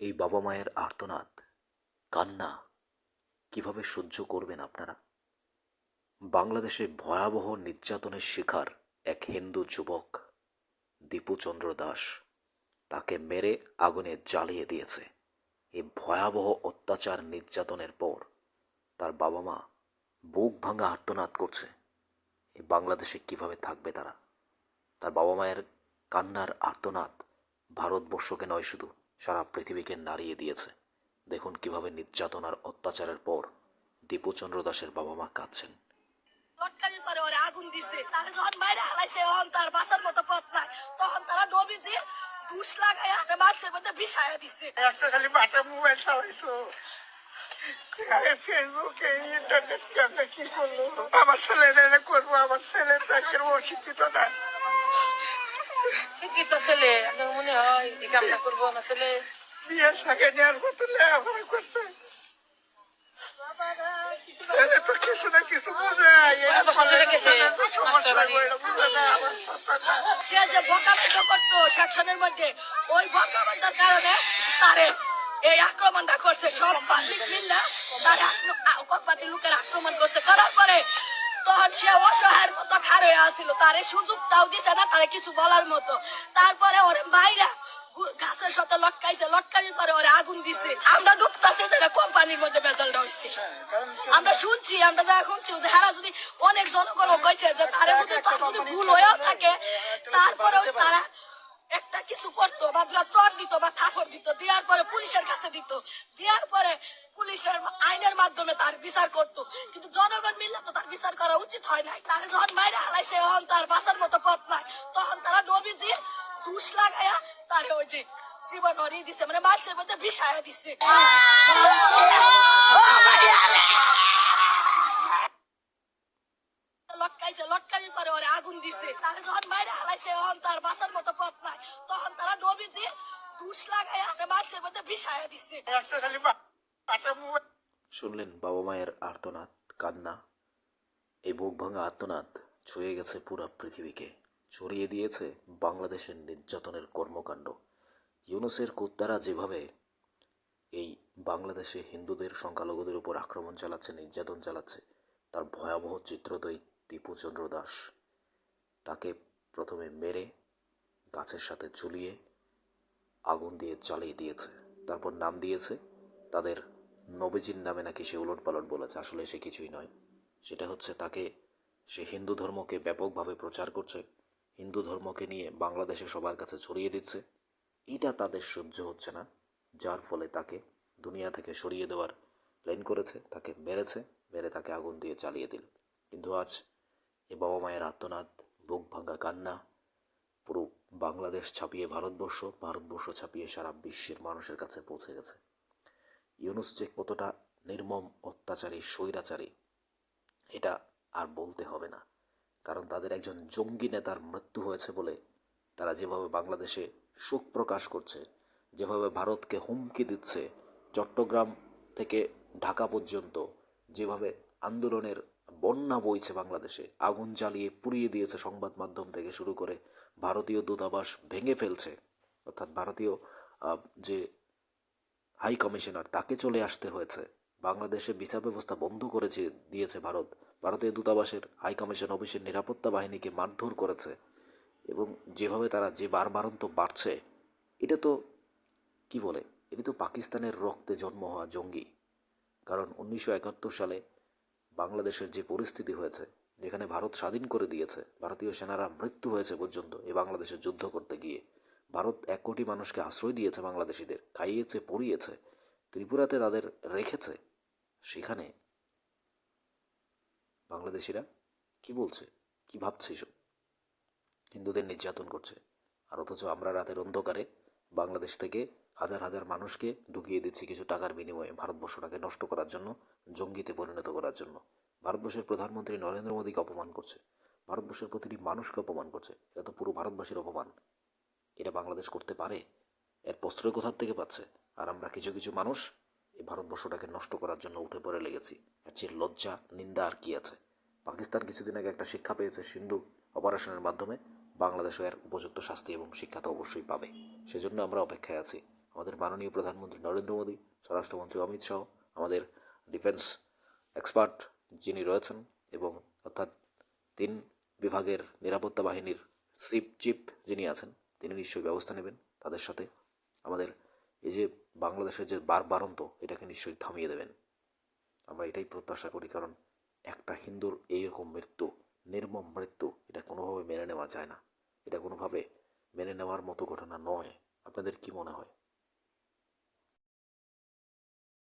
এই বাবা মায়ের আর্তনাদ, কান্না কীভাবে সহ্য করবেন আপনারা? বাংলাদেশে ভয়াবহ নির্যাতনের শিকার এক হিন্দু যুবক দীপুচন্দ্র দাস। তাকে মেরে আগুনে জ্বালিয়ে দিয়েছে। এই ভয়াবহ অত্যাচার নির্যাতনের পর তার বাবা মা বুক ভাঙা আর্তনাদ করছে। এই বাংলাদেশে কীভাবে থাকবে তারা? তার বাবা মায়ের কান্নার আর্তনাদ ভারতবর্ষকে নয় শুধু সারা পৃথিবীকে নাড়িয়ে দিয়েছে। দেখুন কীভাবে নির্যাতন আর অত্যাচারের পর দীপুচন্দ্র দাসের বাবা মা কাঁদছেন। তৎকালীন পরে ওরে আগুন দিছে। তাকে যখন বাইরে হালাইছে তখন তার বাঁচার মতো পথ নাই। তখন তারা নবীজি দুষ মাছের মধ্যে বিষায়া একটা খালি বাটা মোবাইল চালাইছো। ফেসবুকে ইন্টারনেট কেমনে কি করল? আমার ছেলে করব আমার ছেলে চাকরির অশিক্ষিত না। শিক্ষিত ছেলে আপনার মনে হয় এই কামটা করব না ছেলে। বিয়ে সাকে নেওয়ার কত লেখাপড়া করছে। ছেলে তো কিছু না কিছু বোঝে সে যে বোকা করতো সেকশনের মধ্যে ওই বোকা বান্ধার কারণে তারে এই আক্রমণটা করছে। সব পাবলিক মিললে তার কোম্পানির লোকের আক্রমণ করছে। করার পরে তখন সে অসহায়ের মতো খার হয়ে আসছিল তারে সুযোগটাও দিছে না তারে কিছু বলার মতো। তারপরে ওরে মাইরা গাছের সাথে লটকাইছে। লটকানির পরে ওরে আগুন দিছে। আমরা ডুবতাছে যেটা কোম্পানির মধ্যে বেজালটা হয়েছে আমরা শুনছি আমরা যা শুনছি যে হারা যদি অনেক জনগণ কইছে যে তারা যদি যদি ভুল হয়েও থাকে তারপরেও তারা একটা কিছু করতো বা চর দিত বা থাপড় দিত দেওয়ার পরে পুলিশের কাছে দিত। দেওয়ার পরে পুলিশের আইনের মাধ্যমে তার বিচার করতো। কিন্তু জনগণ মিললে তো তার বিচার করা উচিত হয় নাই। তাকে যখন বাইরে হালাইছে তখন তার বাঁচার মতো পথ নাই। তখন তারা নবীজি দুষ লাগাইয়া তারে ওই যে জীবন হরিয়ে দিছে মানে মাছের মধ্যে বিষায়া দিছে। তার মতো পথ নাই। তখন তারা দুষ লাগাইয়া মাছের মধ্যে বিষায়া শুনলেন বাবা মায়ের আর্তনাদ, কান্না এই বুক ভাঙা আর্তনাদ ছুঁয়ে গেছে পুরো পৃথিবীকে। ছড়িয়ে দিয়েছে বাংলাদেশের নির্যাতনের কর্মকাণ্ড। ইউনুসের কুত্তারা যেভাবে এই বাংলাদেশে হিন্দুদের সংখ্যালঘুদের উপর আক্রমণ চালাচ্ছে, নির্যাতন চালাচ্ছে, তার ভয়াবহ চিত্র তো এই দীপুচন্দ্র দাস। তাকে প্রথমে মেরে গাছের সাথে ঝুলিয়ে আগুন দিয়ে জ্বালিয়ে দিয়েছে, তারপর নাম দিয়েছে তাদের নবীজির নামে নাকি সে উলট পালট বলেছে, আসলে সে কিছুই নয়। সেটা হচ্ছে তাকে, সে হিন্দু ধর্মকে ব্যাপকভাবে প্রচার করছে, হিন্দু ধর্মকে নিয়ে বাংলাদেশে সবার কাছে ছড়িয়ে দিচ্ছে। এটা তাদের সহ্য হচ্ছে না, যার ফলে তাকে দুনিয়া থেকে সরিয়ে দেওয়ার প্ল্যান করেছে, তাকে মেরেছে, মেরে তাকে আগুন দিয়ে চালিয়ে দিল। কিন্তু আজ এ বাবা মায়ের আত্মনাদ বুক ভাঙা কান্না, পুরো বাংলাদেশ ছাপিয়ে ভারতবর্ষ ভারতবর্ষ ছাপিয়ে সারা বিশ্বের মানুষের কাছে পৌঁছে গেছে। ইউনুস যে কতটা নির্মম অত্যাচারী, স্বৈরাচারী, এটা আর বলতে হবে না। কারণ তাদের একজন জঙ্গি নেতার মৃত্যু হয়েছে বলে তারা যেভাবে বাংলাদেশে শোক প্রকাশ করছে, যেভাবে ভারতকে হুমকি দিচ্ছে, চট্টগ্রাম থেকে ঢাকা পর্যন্ত যেভাবে আন্দোলনের বন্যা বইছে বাংলাদেশে, আগুন জ্বালিয়ে পুড়িয়ে দিয়েছে সংবাদ মাধ্যম থেকে শুরু করে ভারতীয় দূতাবাস ভেঙে ফেলছে, অর্থাৎ ভারতীয় যে হাই কমিশনার, তাকে চলে আসতে হয়েছে। বাংলাদেশে বিচার ব্যবস্থা বন্ধ করেছে, দিয়েছে ভারত। ভারতীয় দূতাবাসের হাই কমিশন অফিসের নিরাপত্তা বাহিনীকে মারধর করেছে। এবং যেভাবে তারা যে বারবারন্ত বাড়ছে, এটা তো, কি বলে, এটা তো পাকিস্তানের রক্তে জন্ম হওয়া জঙ্গি। কারণ উনিশশো একাত্তর সালে বাংলাদেশের যে পরিস্থিতি হয়েছে, যেখানে ভারত স্বাধীন করে দিয়েছে, ভারতীয় সেনারা মৃত্যু হয়েছে পর্যন্ত এই বাংলাদেশে যুদ্ধ করতে গিয়ে ভারত এক কোটি মানুষকে আশ্রয় দিয়েছে বাংলাদেশিদের, খাইয়েছে, পড়িয়েছে, ত্রিপুরাতে তাদের রেখেছে। সেখানে বাংলাদেশিরা কি বলছে? কি ভাবছে এসব? হিন্দুদের নির্যাতন করছে। আর অথচ আমরা রাতের অন্ধকারে বাংলাদেশ থেকে হাজার হাজার মানুষকে ঢুকিয়ে দিচ্ছি কিছু টাকার বিনিময়ে ভারতবর্ষটাকে নষ্ট করার জন্য, জঙ্গিতে পরিণত করার জন্য। ভারতবর্ষের প্রধানমন্ত্রী নরেন্দ্র মোদীকে অপমান করছে। ভারতবর্ষের প্রতিটি মানুষকে অপমান করছে। এটা তো পুরো ভারতবাসীর অপমান। এটা বাংলাদেশ করতে পারে। এর প্রশ্রয় কোথার থেকে পাচ্ছে? আর আমরা কিছু কিছু মানুষ এই ভারতবর্ষটাকে নষ্ট করার জন্য উঠে পড়ে লেগেছি। এর চেয়ে লজ্জা, নিন্দা আর কি আছে? পাকিস্তান কিছুদিন আগে একটা শিক্ষা পেয়েছে সিন্ধু অপারেশনের মাধ্যমে। বাংলাদেশও এর উপযুক্ত শাস্তি এবং শিক্ষা তো অবশ্যই পাবে। সেজন্য আমরা অপেক্ষায় আছি। আমাদের মাননীয় প্রধানমন্ত্রী নরেন্দ্র মোদী, স্বরাষ্ট্রমন্ত্রী অমিত শাহ, আমাদের ডিফেন্স এক্সপার্ট যিনি রয়েছেন এবং অর্থাৎ তিন বিভাগের নিরাপত্তা বাহিনীর চিফ চিফ যিনি আছেন তিনি নিশ্চয়ই ব্যবস্থা নেবেন তাদের সাথে। আমাদের এই যে বাংলাদেশের যে বার, বারন্ত, এটাকে নিশ্চয়ই থামিয়ে দেবেন। আমরা এটাই প্রত্যাশা করি, কারণ একটা হিন্দুর এইরকম মৃত্যু, নির্মম মৃত্যু, এটা কোনোভাবে মেনে নেওয়া যায় না। এটা কোনোভাবে মেনে নেওয়ার মতো ঘটনা নয়। আপনাদের কি মনে হয়?